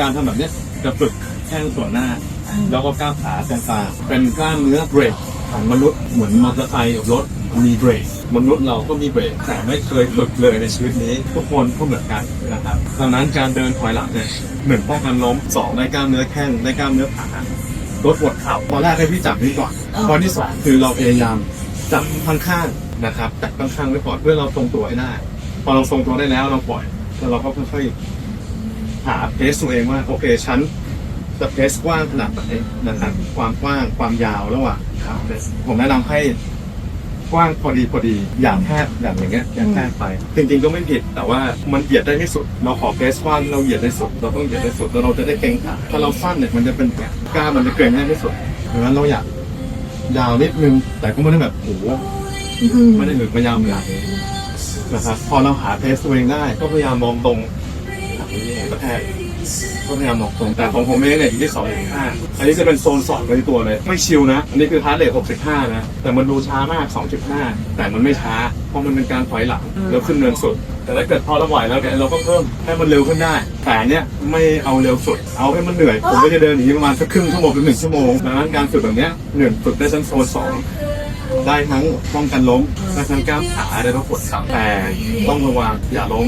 การทำแบบเนี้ยจะฝึกแข้งส่วนหน้า แล้วก็ก้าวขาแซงตาเป็นกล้ามเนื้อเบรกของมนุษย์เหมือนมอเตอร์ไซค์กับรถมีเบรกมนุษย์เราก็มีเบรกแต่ไม่เคยฝึกเลยในชีวิตนี้ ทุกคนก็เหมือนกันนะครับดังนั้นการเดินถอยหลังเนี่ยหนึ่งป้องกันล้มสองได้กล้ามเนื้อแข้งได้กล้ามเนื้อขาลดปวดเข่าตอนแรกให้พี่จับนี่ก่อนตอนที่สองคือเราพยายามจับข้างๆนะครับจับข้างๆไว้ก่อนเพื่อเราทรงตัวให้ได้ พอเราทรงตัวได้แล้วเราปล่อยแล้วเราก็ค่อยๆ หาเพสตัวเองว่าโอเคฉันจะเพสกว้างขนาดไหนนะครับความกว้างความยาวระหว่างขาผมแนะนำให้กว้างพอดีพอดีอย่างแคบแบบอย่างเงี้ยอย่างแคบไปจริงๆก็ไม่ผิดแต่ว่ามันเหยียดได้ที่สุด เราขอเพสกว้างเราเหยียดได้สุด เราต้องเหยียดได้สุดแล้วเราจะได้เกรงขาถ้าเราสั้นเนี่ยมันจะเป็นแบบกล้ามันจะเกรงได้ที่สุดดังนั้นเราอยากยาวนิดนึงแต่ก็ไม่ได้แบบโอ้โหไม่ได้หนึกไม่ยาวเหมือนนะครับพอเราหาเพสตัวเองได้ ก็พยายามมองตรง กระแทกก็พยายามมองตรงแต่ของผมเองเนี่ยอยู่ที่สองถึงห้าอันนี้จะเป็นโซนสองในตัวเลย ไม่ชิลนะ อันนี้คือฮาร์ดเรทหกสิบห้านะ แต่มันดูช้ามากสองจุดห้าแต่มันไม่ช้า เพราะมันเป็นการถอยหลังแล้วขึ้นเนินสุด แต่ถ้าเกิดพอเราไหวแล้วเนี่ยเราก็เพิ่มให้มันเร็วขึ้นได้แต่เนี้ยไม่เอาเร็วสุด เอาให้มันเหนื่อย ผมก็จะเดินอย่างนี้ประมาณสักครึ่งชั่วโมงถึงหนึ่งชั่วโมงดังนั้นการฝึกแบบเนี้ยหนึ่งฝึกได้ชั้นโซนสองได้ทั้งป้องกันล้มได้ทั้งกล้ามขาได้ทั้งปวดเข่าแต่ต้องระวังอย่าล้ม